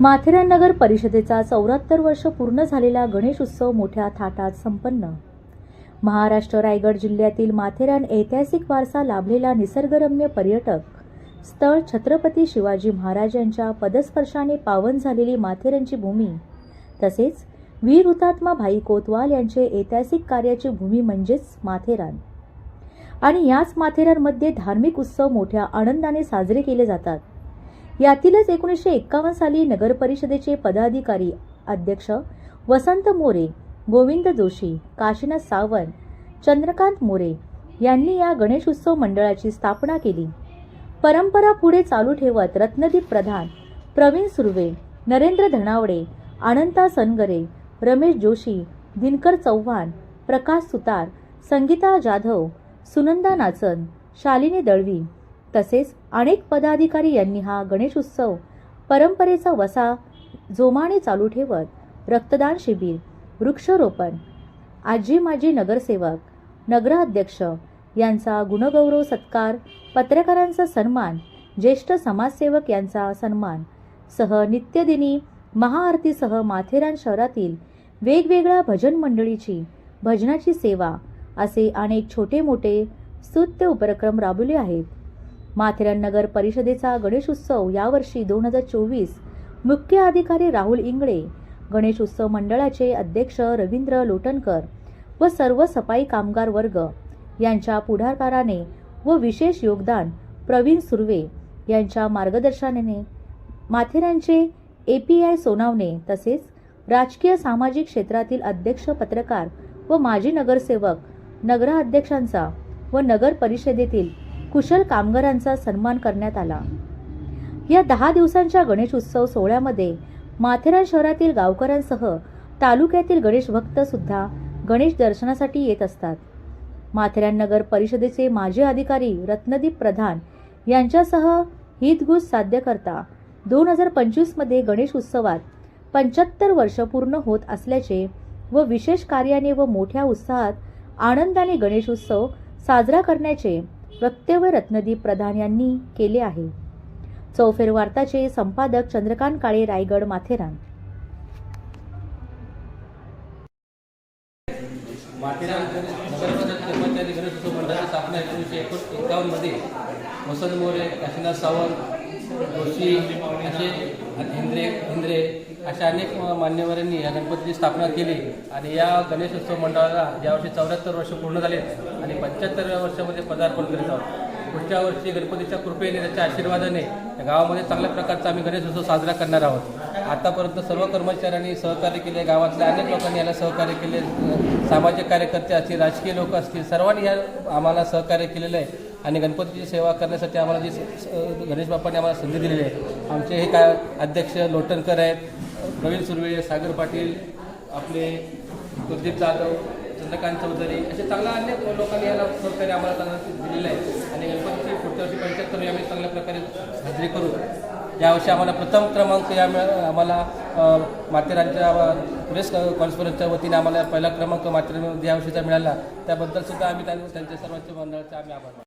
माथेरान नगर परिषदेचा चौऱ्याहत्तर वर्ष पूर्ण झालेला गणेश उत्सव मोठ्या थाटात संपन्न. महाराष्ट्र रायगड जिल्ह्यातील माथेरान ऐतिहासिक वारसा लाभलेला निसर्गरम्य पर्यटक स्थळ छत्रपती शिवाजी महाराजांच्या पदस्पर्शाने पावन झालेली माथेरानची भूमी तसेच वीर हुतात्मा भाई कोतवाल यांचे ऐतिहासिक कार्याची भूमी म्हणजेच माथेरान. आणि याच माथेरानमध्ये धार्मिक उत्सव मोठ्या आनंदाने साजरे केले जातात. यातीलच एकोणीसशे एक्कावन्न साली नगर परिषदेचे पदाधिकारी अध्यक्ष वसंत मोरे गोविंद जोशी काशीनाथ सावंत चंद्रकांत मोरे यांनी या गणेश उत्सव मंडळाची स्थापना केली. परंपरा पुढे चालू ठेवत रत्नदीप प्रधान प्रवीण सुर्वे नरेंद्र धनावडे अनंता सनगरे रमेश जोशी दिनकर चव्हाण प्रकाश सुतार संगीता जाधव सुनंदा नाचन शालिनी दळवी तसेच अनेक पदाधिकारी यांनी हा गणेश उत्सव परंपरेचा वसा जोमाने चालू ठेवत रक्तदान शिबिर वृक्षरोपण आजी माजी नगरसेवक नगराध्यक्ष यांचा गुणगौरव सत्कार पत्रकारांचा सन्मान ज्येष्ठ समाजसेवक यांचा सन्मान सह नित्यदिनी महाआरतीसह माथेरान शहरातील वेगवेगळ्या भजन मंडळीची भजनाची सेवा असे अनेक छोटे मोठे स्तुत्य उपक्रम राबवले आहेत. माथेरान नगर परिषदेचा गणेश उत्सव यावर्षी दोन हजार चोवीस. मुख्य अधिकारी राहुल इंगळे गणेश उत्सव मंडळाचे अध्यक्ष रवींद्र लोटणकर व सर्व सफाई कामगार वर्ग यांच्या पुढाकाराने व विशेष योगदान प्रवीण सुर्वे यांच्या मार्गदर्शनाने माथेरानचे ए पी आय सोनावणे तसेच राजकीय सामाजिक क्षेत्रातील अध्यक्ष पत्रकार व माजी नगरसेवक नगराध्यक्षांचा व नगर परिषदेतील कुशल कामगारांचा सन्मान करण्यात आला. या दहा दिवसांच्या गणेश उत्सव सोहळ्यामध्ये माथेरान शहरातील गावकऱ्यांसह तालुक्यातील गणेश भक्त सुद्धा गणेश दर्शनासाठी येत असतात. माथेरान नगर परिषदेचे माजी अधिकारी रत्नदीप प्रधान यांच्यासह हितगुज साध्य करता दोन हजार पंचवीसमध्ये गणेश उत्सवात पंच्याहत्तर वर्ष पूर्ण होत असल्याचे व विशेष कार्याने व मोठ्या उत्साहात आनंदाने गणेश उत्सव साजरा करण्याचे वक्तव्य रत्नदीप प्रधान यांनी केले आहे. चौफेर वार्ताचे संपादक चंद्रकांत काळे रायगड माथेरान. माथेरान नगरपंचायत कर्मचारी गणेश मंडळाची स्थापना एकोणीसशे वसंत मोरे काशीनाथ सावंत जोशी असे अशा अनेक मान्यवरांनी या गणपतीची स्थापना केली आणि या गणेश उत्सव मंडळाला यावर्षी चौऱ्याहत्तर वर्ष पूर्ण झाले आणि पंच्याहत्तरव्या वर्षामध्ये पदार्पण करीत आहोत. पुढच्या वर्षी गणपतीच्या कृपेने त्याच्या आशीर्वादाने या गावामध्ये चांगल्या प्रकारचा आम्ही गणेश उत्सव साजरा करणार आहोत. आतापर्यंत सर्व कर्मचाऱ्यांनी सहकार्य केले गावातल्या अनेक लोकांनी याला सहकार्य केले. सामाजिक कार्यकर्ते असतील राजकीय लोक असतील सर्वांनी या आम्हाला सहकार्य केलेलं आहे आणि गणपतीची सेवा करण्यासाठी आम्हाला जी स- गणेश बाप्पांनी आम्हाला संधी दिलेली आहे. आमचे हे काय अध्यक्ष लोटणकर आहेत प्रवीण सुर्वे सागर पाटील आपले कुलदीप जाधव चंद्रकांत चौधरी असे चांगल्या अनेक लोकांनी याला सहकार्य आम्हाला चांगलं दिलेलं आहे. आणि गणपतीची पुढच्या वर्षी पंच्याहत्तर आम्ही चांगल्या प्रकारे साजरी करू. यावर्षी आम्हाला प्रथम क्रमांक या मिळ- आम्हाला माथेरानच्या प्रेस कॉन्फरन्सच्या वतीने आम्हाला पहिला क्रमांक माथेरान यावर्षीचा मिळाला. त्याबद्दल सुद्धा आम्ही त्यांच्या त्यांच्या सर्वांच्या मंडळाचे आम्ही आभार मानतो.